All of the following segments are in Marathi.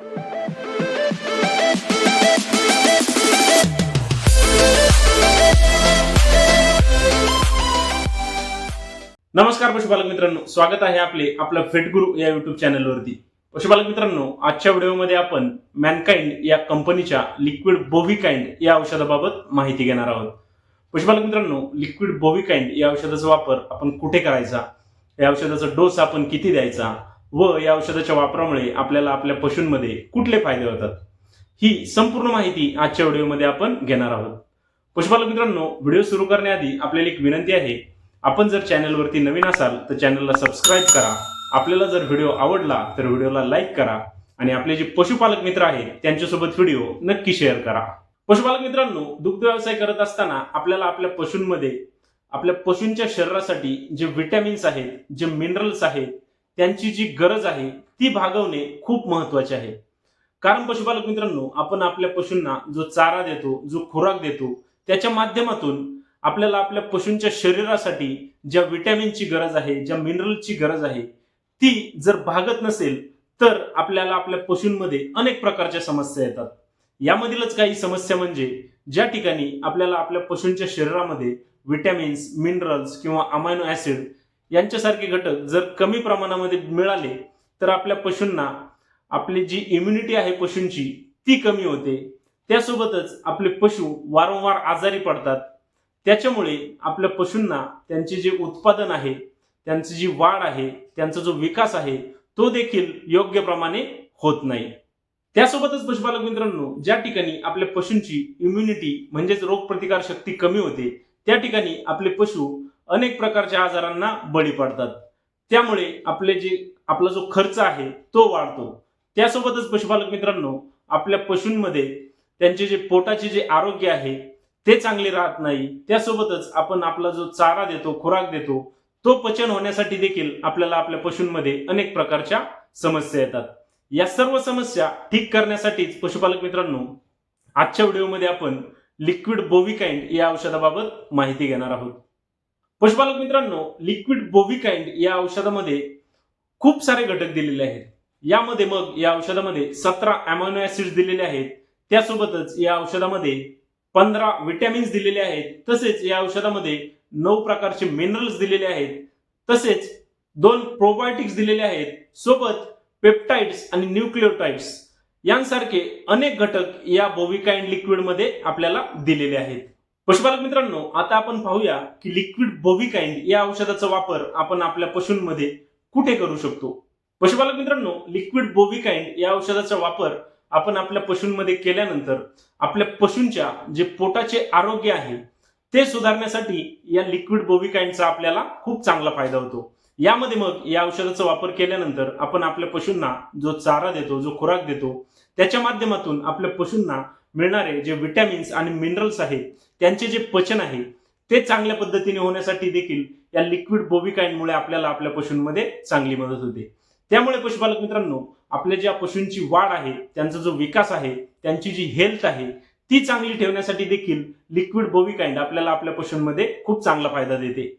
नमस्कार पशुपालक मित्रांनो स्वागत आहे आपले आपलं फेटगुरु या युट्यूब चॅनलवरती पशुपालक मित्रांनो आजच्या व्हिडिओमध्ये आपण मॅनकाइंड या कंपनीच्या लिक्विड बोव्हिकाइंड या औषधाबाबत माहिती घेणार आहोत. पशुपालक मित्रांनो लिक्विड बोव्हिकाइंड या औषधाचा वापर आपण कुठे करायचा? या औषधाचा डोस आपण किती द्यायचा? व या औषधाच्या वापरामुळे आपल्याला आपल्या पशूंमध्ये कुठले फायदे होतात? ही संपूर्ण माहिती आजच्या व्हिडिओमध्ये आपण घेणार आहोत. पशुपालक मित्रांनो व्हिडिओ सुरू करण्याआधी आपल्याला एक विनंती आहे. आपण जर चॅनलवरती नवीन असाल तर चॅनलला सबस्क्राईब करा. आपल्याला जर व्हिडिओ आवडला तर व्हिडिओला लाईक करा आणि आपले जे पशुपालक मित्र आहेत त्यांच्यासोबत व्हिडिओ नक्की शेअर करा. पशुपालक मित्रांनो दुग्ध व्यवसाय करत असताना आपल्याला आपल्या पशूंमध्ये आपल्या पशूंच्या शरीरासाठी जे व्हिटॅमिन्स आहेत जे मिनरल्स आहेत त्यांची जी गरज आहे ती भागवणे खूप महत्त्वाचे आहे. कारण पशुपालक मित्रांनो आपण आपल्या पशूंना जो चारा देतो जो खुराक देतो त्याच्या माध्यमातून आपल्याला आपल्या पशूंच्या शरीरासाठी ज्या विटॅमिनची गरज आहे ज्या मिनरलची गरज आहे ती जर भागत नसेल तर आपल्याला आपल्या पशूंमध्ये अनेक प्रकारच्या समस्या येतात. यामधीलच काही समस्या म्हणजे ज्या ठिकाणी आपल्याला आपल्या पशूंच्या शरीरामध्ये विटॅमिन्स मिनरल्स किंवा अमायनो ऍसिड यांच्यासारखे घटक जर कमी प्रमाणामध्ये मिळाले तर आपल्या पशूंना आपली जी इम्युनिटी आहे पशूंची ती कमी होते. त्यासोबतच आपले पशु वारंवार आजारी पडतात. त्याच्यामुळे आपल्या पशूंना त्यांचे जे उत्पादन आहे त्यांची जी वाढ आहे त्यांचा जो विकास आहे तो देखील योग्य प्रमाणे होत नाही. त्यासोबतच पशुपालक मित्रांनो ज्या ठिकाणी आपल्या पशूंची इम्युनिटी म्हणजेच रोगप्रतिकार शक्ती कमी होते त्या ठिकाणी आपले पशु अनेक प्रकारच्या आजारांना बळी पडतात. त्यामुळे आपले जे आपला जो खर्च आहे तो वाढतो. त्यासोबतच पशुपालक मित्रांनो आपल्या पशूंमध्ये त्यांचे जे पोटाचे जे आरोग्य आहे ते चांगले राहत नाही. त्यासोबतच आपण आपला जो चारा देतो खुराक देतो तो पचन होण्यासाठी देखील आपल्याला आपल्या पशूंमध्ये अनेक प्रकारच्या समस्या येतात. या सर्व समस्या ठीक करण्यासाठीच पशुपालक मित्रांनो आजच्या व्हिडिओमध्ये आपण लिक्विड बोविकाइंड या औषधाबाबत माहिती घेणार आहोत. पशुपालक मित्रांनो लिक्विड बोविकाइंड या औषधामध्ये खूप सारे घटक दिलेले आहेत. यामध्ये मग या औषधामध्ये सतरा अमोनो ऍसिड दिलेले आहेत. त्यासोबतच या औषधामध्ये पंधरा विटॅमिन्स दिलेले आहेत. तसेच या औषधामध्ये नऊ प्रकारचे मिनरल्स दिलेले आहेत. तसेच दोन प्रोबायोटिक्स दिलेले आहेत. सोबत पेप्टाइड्स आणि न्यूक्लिओटाइड्स यांसारखे अनेक घटक या बोविकाइंड लिक्विडमध्ये आपल्याला दिलेले आहेत. पशुपालक मित्रांनो आता आपण पाहूया की लिक्विड बोविकाइन या औषधाचा वापर आपण आपल्या पशूंमध्ये कुठे करू शकतो? पशुपालक मित्रांनो लिक्विड बोविकाइंड या औषधाचा वापर आपण आपल्या पशूंमध्ये केल्यानंतर आपल्या पशूंच्या जे पोटाचे आरोग्य आहे ते सुधारण्यासाठी या लिक्विड बोविकाइंडचा आपल्याला खूप चांगला फायदा होतो. यामध्ये मग या औषधाचा वापर केल्यानंतर आपण आपल्या पशूंना जो चारा देतो जो खुराक देतो त्याच्या माध्यमातून आपल्या पशूंना मिळणारे जे विटॅमिन्स आणि मिनरल्स आहेत त्यांचे जे पचन आहे ते चांगल्या पद्धतीने होण्यासाठी देखील या लिक्विड बोबिकाईनमुळे आपल्याला आपल्या पशूंमध्ये चांगली मदत होते. त्यामुळे पशुपालक मित्रांनो आपल्या ज्या पशूंची वाढ आहे त्यांचा जो विकास आहे त्यांची जी हेल्थ आहे ती चांगली ठेवण्यासाठी देखील लिक्विड बोविकाइंड आपल्याला आपल्या पशूंमध्ये खूप चांगला फायदा देते.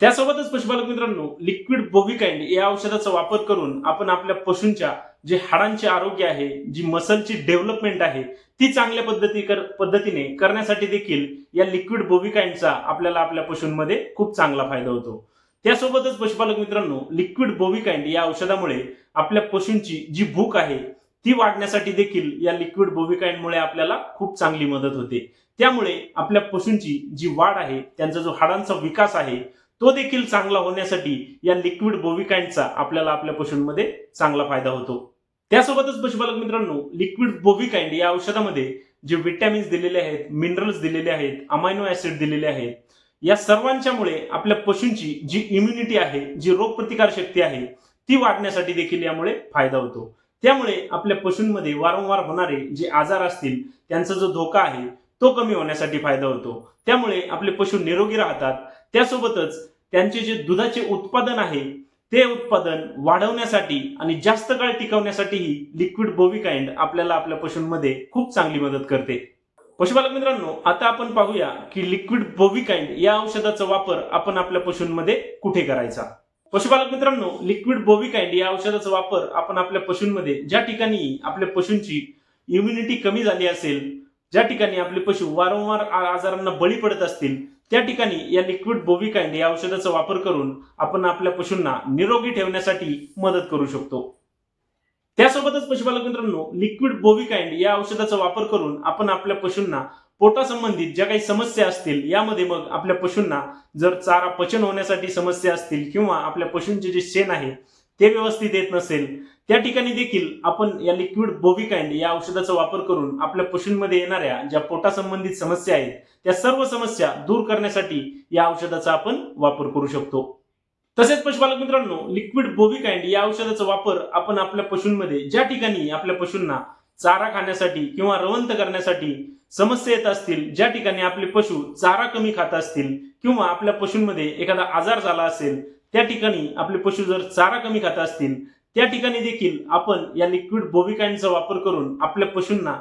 त्यासोबतच पशुपालक मित्रांनो लिक्विड बोविकाइंड या औषधाचा वापर करून आपण आपल्या पशूंच्या जे हाडांचे आरोग्य आहे जी मसलची डेव्हलपमेंट आहे ती चांगल्या पद्धती कर पद्धतीने करण्यासाठी देखील या लिक्विड बोविकाईनचा आपल्याला आपल्या पशूंमध्ये खूप चांगला फायदा होतो. त्यासोबतच पशुपालक मित्रांनो लिक्विड बोविकाइंड या औषधामुळे आपल्या पशूंची जी भूक आहे ती वाढण्यासाठी देखील या लिक्विड बोविकाइंडमुळे आपल्याला खूप चांगली मदत होते. त्यामुळे आपल्या पशूंची जी वाढ आहे त्यांचा जो हाडांचा विकास आहे तो देखील चांगला होण्यासाठी या लिक्विड बोविकाइंडचा आपल्याला आपल्या पशूंमध्ये चांगला फायदा होतो. त्यासोबतच पशुपालक मित्रांनो लिक्विड बोविकाइंड या औषधामध्ये जे विटॅमिन्स दिलेले आहेत मिनरल्स दिलेले आहेत अमायनो ऍसिड दिलेले आहेत या सर्वांच्यामुळे आपल्या पशूंची जी इम्युनिटी आहे जी रोगप्रतिकार शक्ती आहे ती वाढण्यासाठी देखील यामुळे फायदा होतो. त्यामुळे आपल्या पशूंमध्ये वारंवार होणारे जे आजार असतील त्यांचा जो धोका आहे तो कमी होण्यासाठी फायदा होतो. त्यामुळे आपले पशु निरोगी राहतात. त्यासोबतच त्यांचे जे दुधाचे उत्पादन आहे ते उत्पादन वाढवण्यासाठी आणि जास्त काळ टिकवण्यासाठीही लिक्विड बोविकाइंड आपल्याला आपल्या पशूंमध्ये खूप चांगली मदत करते. पशुपालक मित्रांनो आता आपण पाहूया की लिक्विड बोविकाइंड या औषधाचा वापर आपण आपल्या पशूंमध्ये कुठे करायचा? पशुपालक मित्रांनो लिक्विड बोविकाइंड या औषधाचा वापर आपण आपल्या पशूंमध्ये ज्या ठिकाणी आपल्या पशूंची इम्युनिटी कमी झाली असेल ज्या ठिकाणी आपले पशु वारंवार आजारांना बळी पडत असतील त्या ठिकाणी या लिक्विड बोविकाइंड या औषधाचा वापर करून आपण आपल्या पशूंना निरोगी ठेवण्यासाठी मदत करू शकतो. त्यासोबतच पशुपालक मित्रांनो लिक्विड बोविकाइंड या औषधाचा वापर करून आपण आपल्या पशूंना पोटासंबंधित ज्या काही समस्या असतील यामध्ये मग आपल्या पशूंना जर चारा पचन होण्यासाठी समस्या असतील किंवा आपल्या पशूंचे जे शेण आहे ते व्यवस्थित येत नसेल त्या ठिकाणी देखील आपण या लिक्विड बोविकाइंड या औषधाचा वापर करून आपल्या पशूंमध्ये येणाऱ्या ज्या पोटासंबंधित समस्या आहेत त्या सर्व समस्या दूर करण्यासाठी या औषधाचा आपण वापर करू शकतो. तसेच पशुपालक मित्रांनो लिक्विड बोविकाइंड या औषधाचा वापर आपण आपल्या पशूंमध्ये ज्या ठिकाणी आपल्या पशूंना चारा खाण्यासाठी किंवा रवंत करण्यासाठी समस्या येत असतील ज्या ठिकाणी आपले पशु चारा कमी खात असतील किंवा आपल्या पशूंमध्ये एखादा आजार झाला असेल त्या ठिकाणी आपले पशु जर चारा कमी खात असतील त्या ठिकाणी देखील आपण या लिक्विड बोविकाइंडचा वापर करून आपल्या पशूंना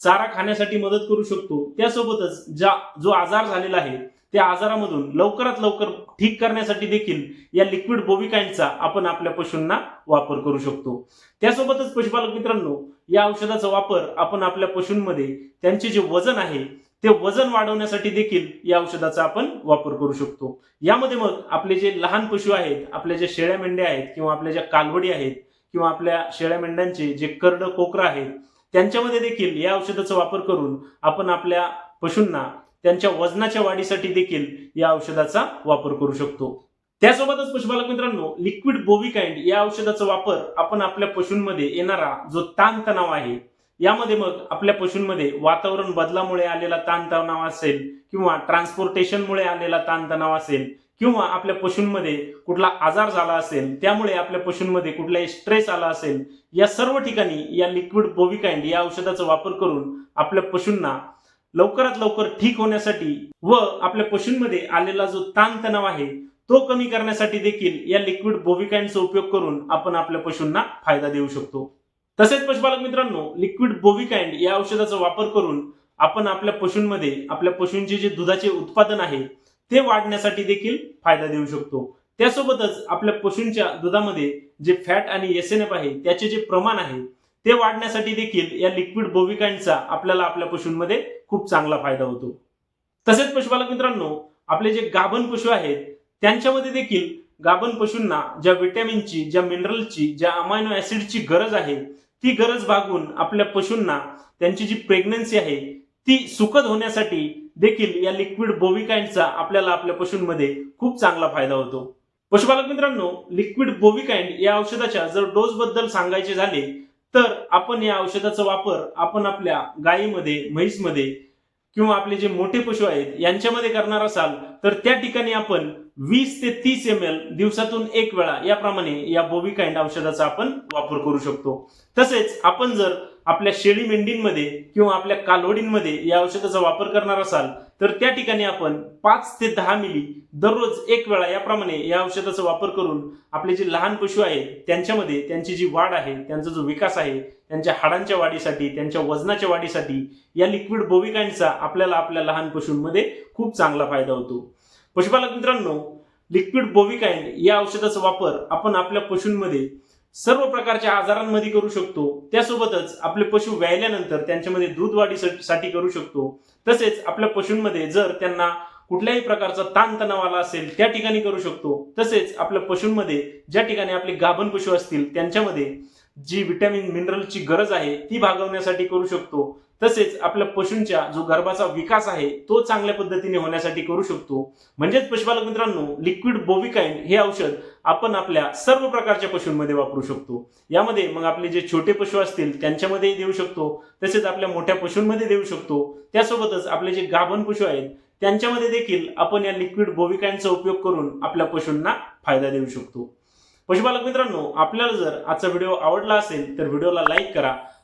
चारा खाण्यासाठी मदत करू शकतो. त्यासोबतच ज्या जो आजार झालेला आहे त्या आजारामधून लवकरात लवकर ठीक करण्यासाठी देखील या लिक्विड बोविकाइंडचा आपण आपल्या पशूंना वापर करू शकतो. त्यासोबतच पशुपालक मित्रांनो या औषधाचा वापर आपण आपल्या पशूंमध्ये त्यांचे जे वजन आहे ते वजन वाढवण्यासाठी देखील या औषधाचा आपण वापर करू शकतो. यामध्ये मग आपले जे लहान पशु आहेत आपल्या ज्या शेळ्या मेंढ्या आहेत किंवा आपल्या ज्या कालवडी आहेत किंवा आपल्या शेळ्या मेंढ्यांचे जे करड कोकरं आहेत त्यांच्यामध्ये देखील या औषधाचा वापर करून आपण आपल्या पशूंना त्यांच्या वजनाच्या वाढीसाठी देखील या औषधाचा वापर करू शकतो. त्यासोबतच पशुपालक मित्रांनो लिक्विड बोविकाइंड या औषधाचा वापर आपण आपल्या पशूंमध्ये येणारा जो ताणतणाव आहे यामध्ये मग आपल्या पशूंमध्ये वातावरण बदलामुळे आलेला ताणतणाव असेल किंवा ट्रान्सपोर्टेशनमुळे आलेला ताणतणाव असेल किंवा आपल्या पशूंमध्ये कुठला आजार झाला असेल त्यामुळे आपल्या पशूंमध्ये कुठलाही स्ट्रेस आला असेल या सर्व ठिकाणी या लिक्विड बोविकाइंड या औषधाचा वापर करून आपल्या पशूंना लवकरात लवकर ठीक होण्यासाठी व आपल्या पशूंमध्ये आलेला जो ताणतणाव आहे तो कमी करण्यासाठी देखील या लिक्विड बोविकाइंडचा उपयोग करून आपण आपल्या पशूंना फायदा देऊ शकतो. तसेच पशुपालक मित्रांनो लिक्विड बोविकाइंड या औषधाचा वापर करून आपण आपल्या पशूंमध्ये आपल्या पशूंचे जे दुधाचे उत्पादन आहे ते वाढण्यासाठी देखील फायदा देऊ शकतो. त्यासोबतच आपल्या पशूंच्या दुधामध्ये जे फॅट आणि एस एन एफ आहे त्याचे जे प्रमाण आहे ते वाढण्यासाठी देखील या लिक्विड बोविकाइंडचा आपल्याला आपल्या पशूंमध्ये खूप चांगला फायदा होतो. तसेच पशुपालक मित्रांनो आपले जे गाभण पशु आहेत त्यांच्यामध्ये देखील गाभण पशूंना ज्या विटॅमिनची ज्या मिनरलची ज्या अमायनो ऍसिडची गरज आहे ती गरज भागून आपल्या पशूंना त्यांची जी प्रेग्नन्सी आहे ती सुखद होण्यासाठी देखील या लिक्विड बोविकाइंडचा आपल्याला आपल्या पशूंमध्ये खूप चांगला फायदा होतो. पशुपालक मित्रांनो लिक्विड बोविकाइंड या औषधाच्या जर डोस बद्दल सांगायचे झाले तर आपण या औषधाचा वापर आपण आपल्या गायीमध्ये म्हैसमध्ये किंवा आपले जे मोठे पशु आहेत यांच्यामध्ये करणार असाल तर त्या ठिकाणी आपण वीस ते तीस एम एल दिवसातून एक वेळा याप्रमाणे या बोबिकाइंड औषधाचा आपण वापर करू शकतो. तसेच आपण जर आपल्या शेळी मेंढींमध्ये किंवा आपल्या कालवडींमध्ये या औषधाचा वापर करणार असाल तर त्या ठिकाणी आपण पाच ते दहा मिली दररोज एक वेळा याप्रमाणे या औषधाचा वापर करून आपले जे लहान पशु आहेत त्यांच्यामध्ये त्यांची जी वाढ आहे त्यांचा जो विकास आहे त्यांच्या हाडांच्या वाढीसाठी त्यांच्या वजनाच्या वाढीसाठी या लिक्विड बोविकाइंडचा आपल्याला आपल्या लहान पशूंमध्ये खूप चांगला फायदा होतो. पशुपालक मित्रांनो लिक्विड बोविकाइंड या औषधाचा वापर आपण आपल्या पशूंमध्ये सर्व प्रकारच्या आजारांमध्ये करू शकतो. त्यासोबतच आपले पशु व्यायल्यानंतर त्यांच्यामध्ये दूध वाढीसाठी करू शकतो. तसेच आपल्या पशूंमध्ये जर त्यांना कुठल्याही प्रकारचा ताणतणाव आला असेल त्या ठिकाणी करू शकतो. तसेच आपल्या पशूंमध्ये ज्या ठिकाणी आपले गाभण पशु असतील त्यांच्यामध्ये जी विटॅमिन मिनरलची गरज आहे ती भागवण्यासाठी करू शकतो. तसेच आपल्या पशूंच्या जो गर्भाचा विकास आहे तो चांगल्या पद्धतीने होण्यासाठी करू शकतो. म्हणजेच पशुपालक मित्रांनो लिक्विड बोविकाईन हे औषध आपण आपल्या सर्व प्रकारच्या पशूंमध्ये वापरू शकतो. यामध्ये मग आपले जे छोटे पशु असतील त्यांच्यामध्येही देऊ शकतो. तसेच आपल्या मोठ्या पशूंमध्ये देऊ शकतो. त्यासोबतच आपले जे गाभण पशु आहेत त्यांच्यामध्ये देखील आपण या लिक्विड बोविकाईनचा उपयोग करून आपल्या पशूंना फायदा देऊ शकतो. पशुपालक मित्रांनो आपल्याला जर आजचा व्हिडिओ आवडला असेल तर व्हिडिओला लाईक करा.